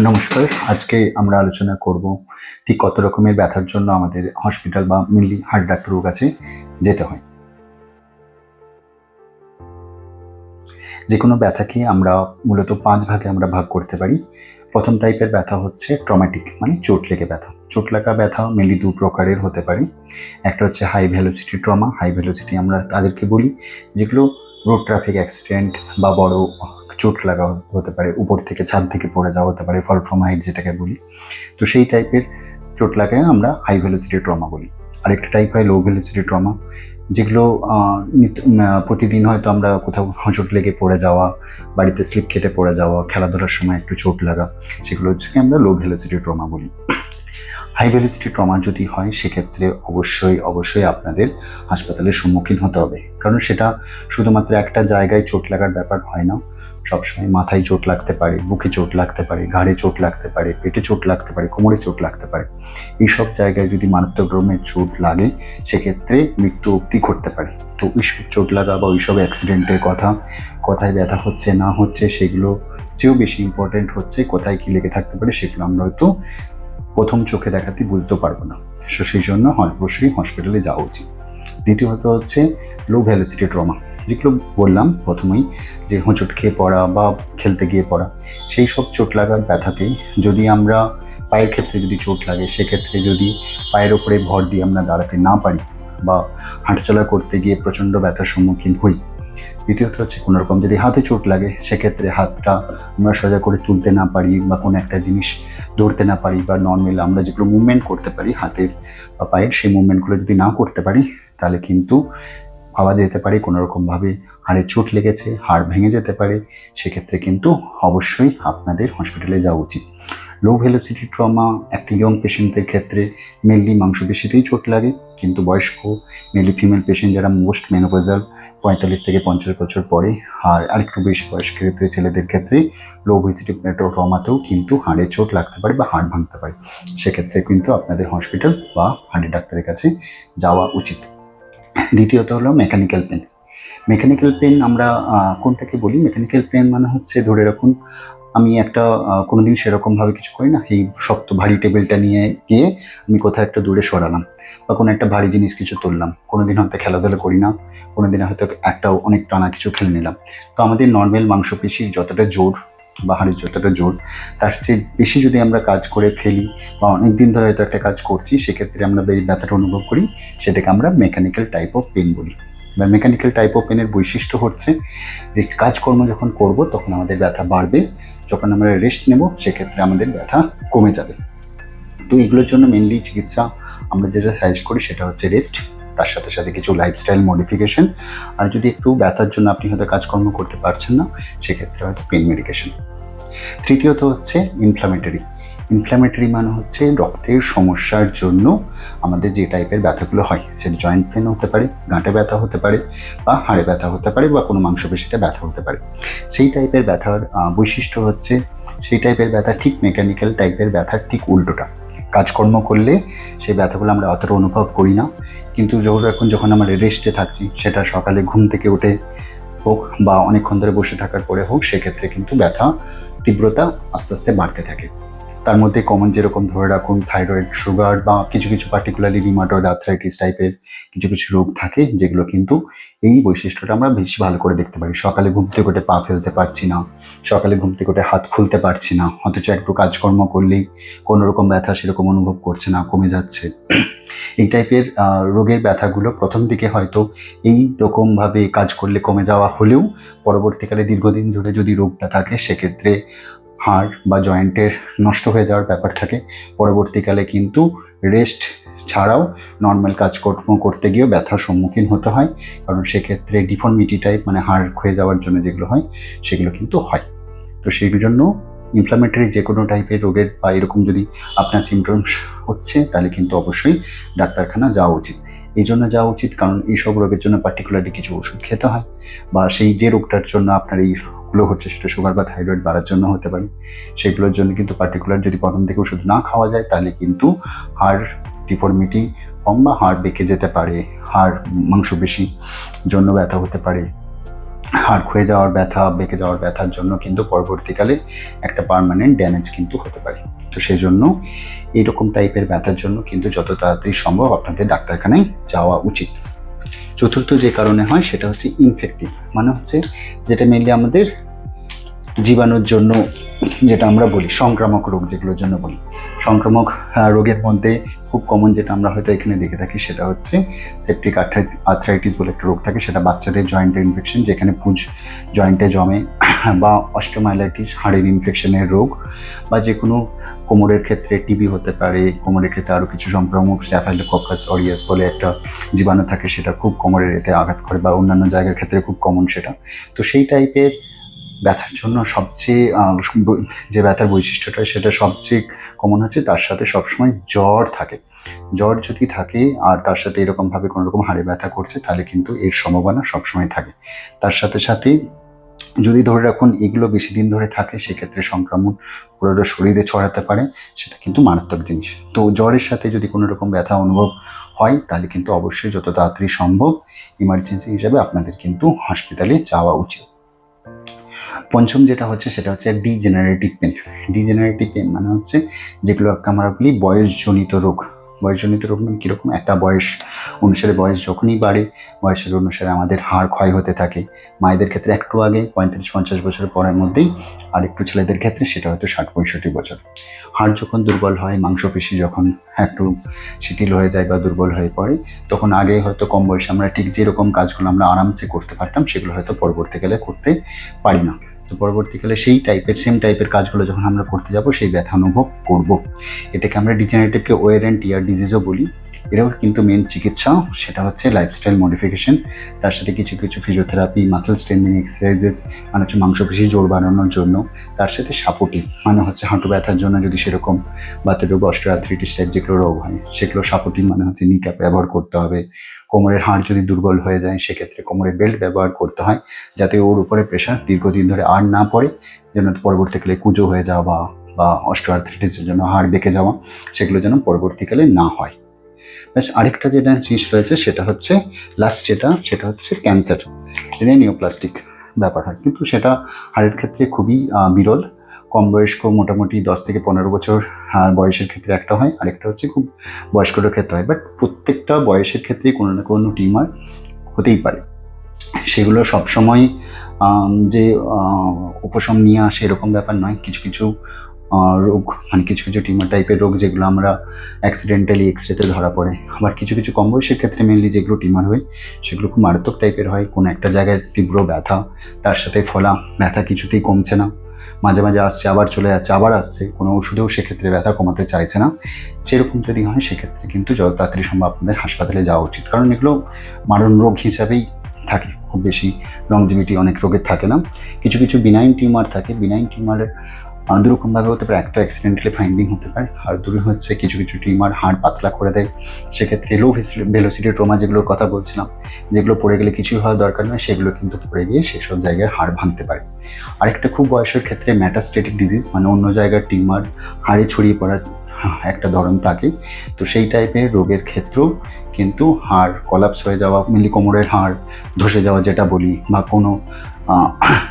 নমস্কার, আজকে আমরা আলোচনা করব ঠিক কত রকমের ব্যথার জন্য আমাদের হসপিটাল বা মেনলি হার্ট ডাক্তারের কাছে যেতে হয়। যে কোনো ব্যথাকে আমরা মূলত পাঁচ ভাগে আমরা ভাগ করতে পারি। প্রথম টাইপের ব্যথা হচ্ছে ট্রমাটিক মানে চোট লেগে ব্যথা। চোট লাগা ব্যথা মেনলি দু প্রকারের হতে পারে। একটা হচ্ছে high velocity trauma high velocity আমরা তাদেরকে বলি, যেগুলো রোড ট্রাফিক অ্যাক্সিডেন্ট বা বড় চোট লাগা হতে পারে, উপর থেকে ছাদ থেকে পড়ে যাওয়া হতে পারে ফল ফ্রম হাইট যেটাকে বলি। তো সেই টাইপের চোট লাগায় আমরা হাই ভেলোসিটি ট্রমা বলি। আরেকটা টাইপ হয় লো ভেলোসিটি ট্রমা যেগুলো প্রতিদিন হয়তো আমরা কোথাও হোঁচট লেগে পড়ে যাওয়া, বাড়িতে স্লিপ কেটে পড়ে যাওয়া, খেলাধুলার সময় একটু চোট লাগা, সেগুলো হচ্ছে আমরা লো ভেলোসিটি ট্রমা বলি। হাই ভেলোসিটি ট্রমা যদি হয়, সেক্ষেত্রে অবশ্যই অবশ্যই আপনাদের হাসপাতালের সম্মুখীন হতে হবে। কারণ সেটা শুধুমাত্র একটা জায়গায় চোট লাগার ব্যাপার হয় না সবসময় মাথায় চোট লাগতে পারে, বুকে চোট লাগতে পারে, ঘাড়ে চোট লাগতে পারে, পেটে চোট লাগতে পারে, কোমরে চোট লাগতে পারে। এইসব জায়গায় যদি মারাত্মক রকমের চোট লাগে, সেক্ষেত্রে মৃত্যু অব্দি ঘটতে পারে। তো ওইসব চোট লাগা বা ওইসব অ্যাক্সিডেন্টের কথা, কোথায় ব্যথা হচ্ছে, না হচ্ছে, সেগুলো চেয়েও বেশি ইম্পর্টেন্ট হচ্ছে, কোথায় কী লেগে থাকতে পারে, সেগুলো আমরা হয়তো প্রথম চোখে দেখাতে বুঝতে পারব না। সো সেই জন্য অবশ্যই হসপিটালে যাওয়া উচিত। দ্বিতীয়ত হচ্ছে লো ভ্যালোসিটি ট্রমা যেগুলো বললাম প্রথমেই, যে হোঁচট খেয়ে পড়া বা খেলতে গিয়ে পড়া, সেই সব চোট লাগার ব্যথাতে যদি আমরা পায়ের ক্ষেত্রে যদি চোট লাগে, সেক্ষেত্রে যদি পায়ের ওপরে ভর দিয়ে আমরা দাঁড়াতে না পারি বা হাঁটাচলা করতে গিয়ে প্রচণ্ড ব্যথার সম্মুখীন হই। দ্বিতীয়ত হচ্ছে কোনো রকম যদি হাতে চোট লাগে, সেক্ষেত্রে হাতটা আমরা সোজা করে তুলতে না পারি বা কোনো একটা জিনিস ধরতে না পারি বা নর্মাল আমরা যেগুলো মুভমেন্ট করতে পারি হাতের বা পায়ের, সেই মুভমেন্টগুলো যদি না করতে পারি, তাহলে কিন্তু ভাবা যেতে পারে কোনো রকমভাবে হাড়ে চোট লেগেছে, হাড় ভেঙে যেতে পারে, সেক্ষেত্রে কিন্তু অবশ্যই আপনাদের হসপিটালে যাওয়া উচিত। লো ভেলোসিটি ট্রমা একটা ইয়ং পেশেন্টদের ক্ষেত্রে মেনলি মাংসপেশিতেই চোট লাগে, কিন্তু বয়স্ক মেনলি ফিমেল পেশেন্ট যারা মোস্ট মেনোপোজাল পঁয়তাল্লিশ থেকে পঞ্চাশ বছর পরে, আর আরেকটু বেশি বয়স্ক ক্ষেত্রে, ছেলেদের ক্ষেত্রে লো ভেসিটি ট্রমাতেও কিন্তু হাড়ে চোট লাগতে পারে বা হাড় ভাঙতে পারে। সেক্ষেত্রে কিন্তু আপনাদের হসপিটাল বা হাড়ি ডাক্তারের কাছে যাওয়া উচিত। দ্বিতীয়ত হলো মেকানিক্যাল পেন মেকানিক্যাল পেন আমরা কোনটাকে বলি? মেকানিক্যাল পেন মানে হচ্ছে, ধরে রাখুন, আমি একটা কোনোদিন সেরকমভাবে কিছু করি না। এই শক্ত ভারী টেবিলটা নিয়ে গিয়ে আমি কোথাও একটা দূরে সরালাম বা কোনো একটা ভারী জিনিস কিছু তুললাম। কোনোদিন হয়তো খেলাধুলা করি না, কোনোদিন হয়তো একটা অনেক টানা কিছু খেলে নিলাম। তো আমাদের নর্মাল মাংসপেশির যতটা জোর বা হাড়ির যতটা জোর তার চেয়ে বেশি যদি আমরা কাজ করে ফেলি বা অনেক দিন ধরে হয়তো একটা কাজ করছি, সেক্ষেত্রে আমরা এই ব্যথাটা অনুভব করি, সেটাকে আমরা মেকানিক্যাল টাইপ অফ পেন বলি। বা মেকানিক্যাল টাইপ অফ পেনের বৈশিষ্ট্য হচ্ছে যে কাজকর্ম যখন করব, তখন আমাদের ব্যথা বাড়বে। যখন আমরা রেস্ট নেব, সেক্ষেত্রে আমাদের ব্যথা কমে যাবে। তো এগুলোর জন্য মেনলি চিকিৎসা আমরা যেটা সাজেস্ট করি, সেটা হচ্ছে রেস্ট তার সাথে সাথে কিছু লাইফস্টাইল মডিফিকেশন আর যদি একটু ব্যথার জন্য আপনি হয়তো কাজকর্ম করতে পারছেন না, সেক্ষেত্রে হয়তো পেন মেডিকেশন তৃতীয়ত হচ্ছে ইনফ্লামেটরি ইনফ্লামেটরি মানে হচ্ছে রক্তের সমস্যার জন্য আমাদের যে টাইপের ব্যথাগুলো হয়, সেটা জয়েন্ট পেন হতে পারে, গাঁটে ব্যথা হতে পারে বা হাড়ে ব্যথা হতে পারে বা কোনো মাংসপেশিতে ব্যথা হতে পারে। সেই টাইপের ব্যথার বৈশিষ্ট্য হচ্ছে সেই টাইপের ব্যথা ঠিক মেকানিক্যাল টাইপের ব্যথার ঠিক উল্টোটা। কাজকর্ম করলে সেই ব্যথাগুলো আমরা অতটা অনুভব করি না। কিন্তু যখন এখন যখন আমরা রেস্টে থাকছি সেটা সকালে ঘুম থেকে উঠে হোক বা অনেকক্ষণ ধরে বসে থাকার পরে হোক, সেক্ষেত্রে কিন্তু ব্যথা, তীব্রতা আস্তে আস্তে বাড়তে থাকে। তার মধ্যে কমন যেরকম ধরে রাখুন থাইরয়েড সুগার বা কিছু কিছু পার্টিকুলারলি রিমাটয়েড আর্থ্রাইটিস টাইপের কিছু কিছু রোগ থাকে, যেগুলো কিন্তু এই বৈশিষ্ট্যটা আমরা বেশি ভালো করে দেখতে পারি। সকালে ঘুম থেকে উঠে পা ফেলতে পারছি না সকালে ঘুম থেকে উঠে হাত খুলতে পারছি না। অথচ একটু কাজকর্ম করলেই কোনো রকম ব্যথা সেরকম অনুভব করছে না, কমে যাচ্ছে। এই টাইপের রোগের ব্যথাগুলো প্রথম দিকে হয়তো এই রকমভাবে কাজ করলে কমে যাওয়া হলেও পরবর্তীকালে দীর্ঘদিন ধরে যদি রোগটা থাকে, সেক্ষেত্রে হাড় বা জয়েন্টের নষ্ট হয়ে যাওয়ার ব্যাপার থাকে। পরবর্তীকালে কিন্তু রেস্ট ছাড়াও নর্মাল কাজকর্ম করতে গিয়েও ব্যথার সম্মুখীন হতে হয়। কারণ সেক্ষেত্রে ডিফর্মিটি টাইপ মানে হাড় ক্ষয়ে যাওয়ার জন্য যেগুলো হয়, সেগুলো কিন্তু হয়। তো সেই জন্য ইনফ্লামেটরি যে কোনো টাইপের রোগের বা এরকম যদি আপনার সিমটমস হচ্ছে, তাহলে কিন্তু অবশ্যই ডাক্তারখানা যাওয়া উচিত। এই জন্য যাওয়া উচিত কারণ এইসব রোগের জন্য পার্টিকুলারলি কিছু ওষুধ খেতে হয় বা সেই যে রোগটার জন্য আপনার এইগুলো হচ্ছে সেটা সুগার বা থাইরয়েড বাড়ার জন্য হতে পারে। সেগুলোর জন্য কিন্তু পার্টিকুলার যদি প্রথম থেকে ওষুধ না খাওয়া যায়, তাহলে কিন্তু হাড় ডিফর্মিটি কম বা হাড় বেঁকে যেতে পারে, হাড় মাংস বেশি জন্য ব্যথা হতে পারে হাড় ক্ষয়ে যাওয়ার ব্যথা, বেঁকে যাওয়ার ব্যথার জন্য কিন্তু পরবর্তীকালে একটা পারমানেন্ট ড্যামেজ কিন্তু হতে পারে। তো সেই জন্য এইরকম টাইপের ব্যথার জন্য কিন্তু যত তাড়াতাড়ি সম্ভব আপনাদের ডাক্তারখানায় যাওয়া উচিত। চতুর্থ যে কারণে হয় সেটা হচ্ছে ইনফেক্টিভ মানে হচ্ছে যেটা মেনলি আমাদের জীবাণুর জন্য যেটা আমরা বলি, সংক্রামক রোগ যেগুলোর জন্য বলি। সংক্রামক রোগের মধ্যে খুব কমন যেটা আমরা হয়তো এখানে দেখে থাকি সেটা হচ্ছে সেপ্টিক আর্থ্রাইটিস বলে একটা রোগ থাকে, সেটা বাচ্চাদের জয়েন্টের ইনফেকশন যেখানে পুজ জয়েন্টে জমে বা অস্টোমাইলাইটিস হাড়ের ইনফেকশনের রোগ বা যে কোনো কোমরের ক্ষেত্রে টিবি হতে পারে, কোমরের ক্ষেত্রে আরও কিছু সংক্রামক স্ট্যাফাইলোককাস অরিয়াস বলে একটা জীবাণু থাকে, সেটা খুব কোমরের এতে আঘাত করে বা অন্যান্য জায়গার ক্ষেত্রে খুব কমন সেটা। তো সেই টাইপের ব্যথার জন্য সবচেয়ে যে ব্যথার বৈশিষ্ট্যটা সেটা সবচেয়ে কমন হচ্ছে তার সাথে সবসময় জ্বর থাকে। জ্বর যদি থাকে আর তার সাথে এরকমভাবে কোনো রকম হাড়ে ব্যথা করছে তাহলে কিন্তু এর সম্ভাবনা সবসময় থাকে। তার সাথে সাথে যদি ধরে রাখুন এগুলো বেশি দিন ধরে থাকে সেক্ষেত্রে সংক্রমণ পুরোটা শরীরে ছড়াতে পারে, সেটা কিন্তু মারাত্মক জিনিস। তো জ্বরের সাথে যদি কোনো রকম ব্যথা অনুভব হয় তাহলে কিন্তু অবশ্যই যত তাড়াতাড়ি সম্ভব ইমার্জেন্সি হিসাবে আপনাদের কিন্তু হসপিটালে যাওয়া উচিত। পঞ্চম যেটা হচ্ছে সেটা হচ্ছে ডিজেনারেটিভ পেন ডিজেনারেটিভ পেন মানে হচ্ছে যেগুলো আমরা বলি বয়সজনিত রোগ। বয়সজনিত রোগ মানে কীরকম? একটা বয়স অনুসারে বয়স যখনই বাড়ে, বয়সের অনুসারে আমাদের হাড় ক্ষয় হতে থাকে। মায়েদের ক্ষেত্রে একটু আগে পঁয়ত্রিশ পঞ্চাশ বছর পরের মধ্যেই আর একটু ছেলেদের ক্ষেত্রে সেটা হয়তো ষাট, পঁয়ষট্টি বছর। হাড় যখন দুর্বল হয়, মাংসপেশি যখন একটু শিথিল হয়ে যায় বা দুর্বল হয়ে পড়ে, তখন আগে হয়তো কম বয়সে আমরা ঠিক যেরকম কাজগুলো আমরা আরামসে করতে পারতাম, সেগুলো হয়তো পরবর্তীকালে করতে পারি না। তো পরবর্তীকালে সেই টাইপের সেম টাইপের কাজগুলো যখন আমরা করতে যাব, সেই ব্যথা অনুভব করব। এটাকে আমরা ডিজেনারেটিভকে ওয়ার অ্যান্ড টিয়ার ডিজিজও বলি। এটাও কিন্তু মেন চিকিৎসা, সেটা হচ্ছে লাইফস্টাইল মডিফিকেশন তার সাথে কিছু কিছু ফিজিওথেরাপি মাসেল স্ট্রেন্থিং এক্সারসাইজেস মানে হচ্ছে মাংসপেশি, জোর বাড়ানোর জন্য। তার সাথে সাপোর্টিভ মানে হচ্ছে হাঁটু ব্যথার জন্য যদি সেরকম বাতের রোগ অস্ট্রোআর্থ্রাইটিস টাইপ যেগুলো রোগ হয়, সেগুলো সাপোর্টিভ মানে হচ্ছে নিকাপ ব্যবহার করতে হবে। কোমরের হাড় যদি দুর্বল হয়ে যায়, সেক্ষেত্রে কোমরের বেল্ট ব্যবহার করতে হয়, যাতে ওর উপরে প্রেশার দীর্ঘদিন ধরে আর না পড়ে, যেন পরবর্তীকালে কুজো হয়ে যাওয়া বা বা জন্য হাড় বেঁকে যাওয়া, সেগুলো যেন পরবর্তীকালে না হয়। ব্যাস, আরেকটা যেটা জিনিস রয়েছে, সেটা হচ্ছে লাস্ট যেটা, সেটা হচ্ছে ক্যান্সার রেনিওপ্লাস্টিক ব্যাপার। হয় কিন্তু সেটা হাড়ের ক্ষেত্রে খুবই বিরল। কম বয়স্ক মোটামুটি দশ থেকে পনেরো বছর বয়সের ক্ষেত্রে একটা হয়, আরেকটা হচ্ছে খুব বয়স্কদের ক্ষেত্রে হয়। বাট প্রত্যেকটা বয়সের ক্ষেত্রেই কোনো না কোনো টিউমার হতেই পারে। সেগুলো সবসময় যে উপশম নিয়ে আসে এরকম ব্যাপার নয়। কিছু কিছু রোগ মানে কিছু কিছু টিউমার টাইপের রোগ যেগুলো আমরা অ্যাক্সিডেন্টালি এক্সরেতে ধরা পড়ে। আবার কিছু কিছু কম বয়সের ক্ষেত্রে মেনলি যেগুলো টিউমার হয়, সেগুলো খুব মারাত্মক টাইপের হয়। কোনো একটা জায়গায় তীব্র ব্যথা, তার সাথে ফলা, ব্যথা কিছুতেই কমছে না। মাঝে মাঝে আসছে, আবার চলে যাচ্ছে, আবার আসছে, কোনো ওষুধেও সেক্ষেত্রে ব্যথা কমাতে চাইছে না। সেরকম যদি হয় সেক্ষেত্রে কিন্তু যত তাড়াতাড়ি সম্ভব আপনাদের হাসপাতালে যাওয়া উচিত। কারণ এগুলো মারণ রোগ হিসাবেই থাকে, খুব বেশি লংজিভিটি অনেক রোগের থাকে না। কিছু কিছু বিনাইন টিউমার থাকে। বিনাইন টিউমারের দুরকমভাবে হতে পারে। একটা অ্যাক্সিডেন্টালি ফাইন্ডিং হতে পারে। আর দূরে হচ্ছে কিছু কিছু টিউমার হাড় পাতলা করে দেয়। সেক্ষেত্রে লো ভেলোসিটি ট্রমা যেগুলোর কথা বলছিলাম, যেগুলো পড়ে গেলে কিছুই হওয়ার দরকার নয়, সেগুলো কিন্তু পড়ে গিয়ে সেসব জায়গায় হাড় ভাঙতে পারে। আরেকটা খুব বয়সের ক্ষেত্রে ম্যাটাস্টেটিক ডিজিজ মানে অন্য জায়গার টিউমার হাড়ে ছড়িয়ে পড়ার একটা ধরন থাকে। তো সেই টাইপের রোগের ক্ষেত্রেও কিন্তু হাড় কলাপস হয়ে যাওয়া মিলি কোমরের হাড় ধসে যাওয়া যেটা বলি, বা কোনো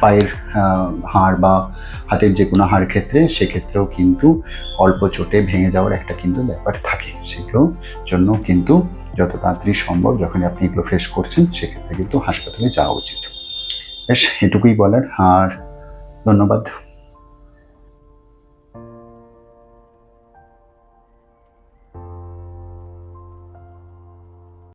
পায়ের হাড় বা হাতের যে কোনো হাড় ক্ষেত্রে, সেক্ষেত্রেও কিন্তু অল্প চোটে ভেঙে যাওয়ার একটা কিন্তু ব্যাপার থাকে। সেগুলো জন্য কিন্তু যত তাড়াতাড়ি সম্ভব যখন আপনি এগুলো ফেস করছেন, সেক্ষেত্রে কিন্তু হাসপাতালে যাওয়া উচিত। বেশ, এটুকুই বলার। আর ধন্যবাদ।